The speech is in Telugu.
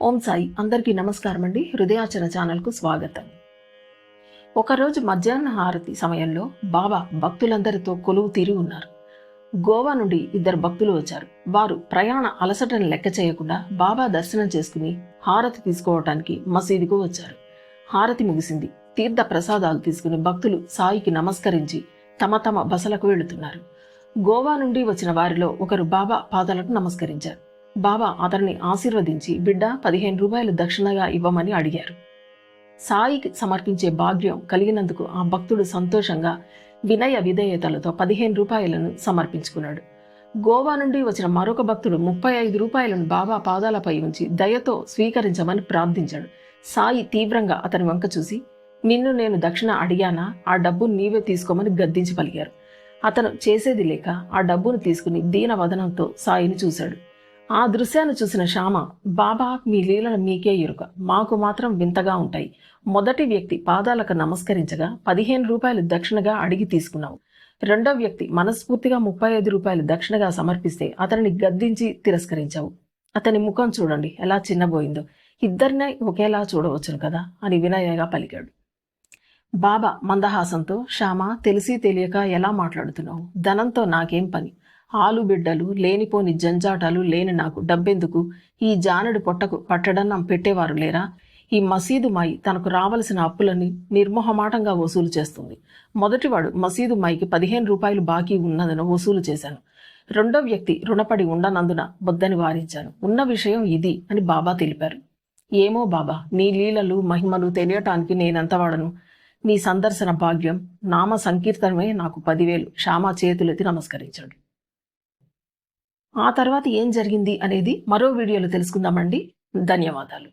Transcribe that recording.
ఓం సాయి. అందరికీ నమస్కారం అండి. హృదయాచర ఛానల్కు స్వాగతం. ఒకరోజు మధ్యాహ్న హారతి సమయంలో బాబా భక్తులందరితో కొలువు తీరి ఉన్నారు. గోవా నుండి ఇద్దరు భక్తులు వచ్చారు. వారు ప్రయాణ అలసటను లెక్క చేయకుండా బాబా దర్శనం చేసుకుని హారతి తీసుకోవటానికి మసీదుకు వచ్చారు. హారతి ముగిసింది. తీర్థ ప్రసాదాలు తీసుకుని భక్తులు సాయికి నమస్కరించి తమ తమ బసలకు వెళుతున్నారు. గోవా నుండి వచ్చిన వారిలో ఒకరు బాబా పాదాలకు నమస్కరించారు. బాబా అతన్ని ఆశీర్వదించి బిడ్డ పదిహేను రూపాయలు దక్షిణగా ఇవ్వమని అడిగారు. సాయికి సమర్పించే భాగ్యం కలిగినందుకు ఆ భక్తుడు సంతోషంగా వినయ విధేయతలతో పదిహేను రూపాయలను సమర్పించుకున్నాడు. గోవా నుండి వచ్చిన మరొక భక్తుడు ముప్పై ఐదు రూపాయలను బాబా పాదాలపై ఉంచి దయతో స్వీకరించమని ప్రార్థించాడు. సాయి తీవ్రంగా అతని వంక చూసి నిన్ను నేను దక్షిణ అడిగానా? ఆ డబ్బు నీవే తీసుకోమని గద్దించి పలిగారు అతను చేసేది లేక ఆ డబ్బును తీసుకుని దీనవదనంతో సాయిని చూశాడు. ఆ దృశ్యాన్ని చూసిన శ్యామ బాబా మీ లీలను మీకే ఎరుక. మాకు మాత్రం వింతగా ఉంటాయి. మొదటి వ్యక్తి పాదాలకు నమస్కరించగా పదిహేను రూపాయలు దక్షిణగా అడిగి తీసుకున్నావు. రెండో వ్యక్తి మనస్ఫూర్తిగా ముప్పై ఐదు రూపాయలు దక్షిణగా సమర్పిస్తే అతనిని గద్దించి తిరస్కరించావు. అతని ముఖం చూడండి ఎలా చిన్నబోయిందో. ఇద్దరినే ఒకేలా చూడవచ్చును కదా అని వినయగా పలికాడు. బాబా మందహాసంతో శ్యామ తెలిసి తెలియక ఎలా మాట్లాడుతున్నావు? ధనంతో నాకేం పని? ఆలు బిడ్డలు లేనిపోని జంజాటాలు లేని నాకు డబ్బెందుకు? ఈ జానడి పొట్టకు పట్టడన్నం పెట్టేవారు లేరా? ఈ మసీదు మాయి తనకు రావలసిన అప్పులని నిర్మోహమాటంగా వసూలు చేస్తుంది. మొదటివాడు మసీదు మాయికి పదిహేను రూపాయలు బాకీ ఉన్నదని వసూలు చేశాను. రెండో వ్యక్తి రుణపడి ఉండనందున బొద్దని వారించాను. ఉన్న విషయం ఇది అని బాబా తెలిపారు. ఏమో బాబా నీ లీలలు మహిమలు తెలియటానికి నేనెంతవాడను? నీ సందర్శన భాగ్యం నామ సంకీర్తనమే నాకు పదివేలు. శ్యామ చేతులెత్తి నమస్కరించాడు. ఆ తర్వాత ఏం జరిగింది అనేది మరో వీడియోలో తెలుసుకుందామండి. ధన్యవాదాలు.